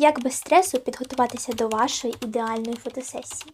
Як без стресу підготуватися до вашої ідеальної фотосесії?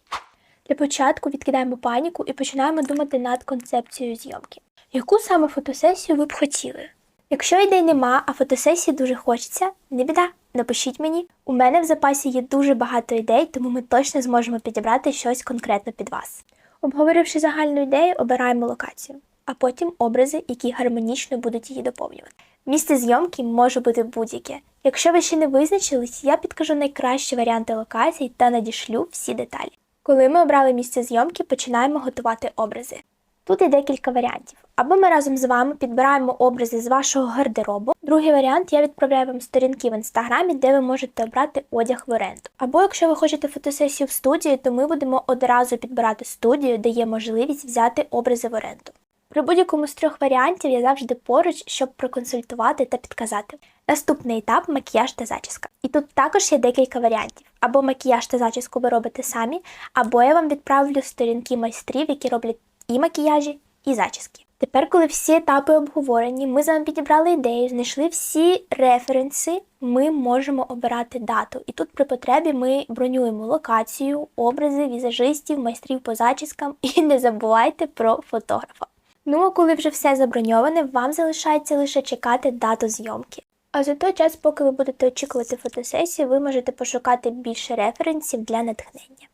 Для початку відкидаємо паніку і починаємо думати над концепцією зйомки. Яку саме фотосесію ви б хотіли? Якщо ідей нема, а фотосесії дуже хочеться, не біда, напишіть мені. У мене в запасі є дуже багато ідей, тому ми точно зможемо підібрати щось конкретно під вас. Обговоривши загальну ідею, обираємо локацію, а потім образи, які гармонічно будуть її доповнювати. Місце зйомки може бути будь-яке. Якщо ви ще не визначились, я підкажу найкращі варіанти локацій та надішлю всі деталі. Коли ми обрали місце зйомки, починаємо готувати образи. Тут є декілька варіантів. Або ми разом з вами підбираємо образи з вашого гардеробу. Другий варіант я відправляю вам сторінки в інстаграмі, де ви можете обрати одяг в оренду. Або якщо ви хочете фотосесію в студії, то ми будемо одразу підбирати студію, де є можливість взяти образи в оренду. При будь-якому з трьох варіантів я завжди поруч, щоб проконсультувати та підказати. Наступний етап макіяж та зачіска. І тут також є декілька варіантів. Або макіяж та зачіску ви робите самі, або я вам відправлю сторінки майстрів, які роблять і макіяжі, і зачіски. Тепер, коли всі етапи обговорені, ми з вами підібрали ідею, знайшли всі референси, ми можемо обирати дату. І тут при потребі ми бронюємо локацію, образи, візажистів, майстрів по зачіскам і не забувайте про фотографа. Ну а коли вже все заброньоване, вам залишається лише чекати дату зйомки. А за той час, поки ви будете очікувати фотосесію, ви можете пошукати більше референсів для натхнення.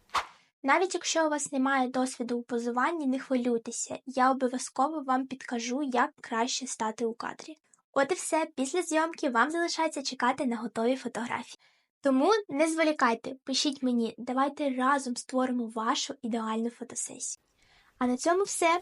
Навіть якщо у вас немає досвіду у позуванні, не хвилюйтеся, я обов'язково вам підкажу, як краще стати у кадрі. От і все, після зйомки вам залишається чекати на готові фотографії. Тому не зволікайте, пишіть мені, давайте разом створимо вашу ідеальну фотосесію. А на цьому все.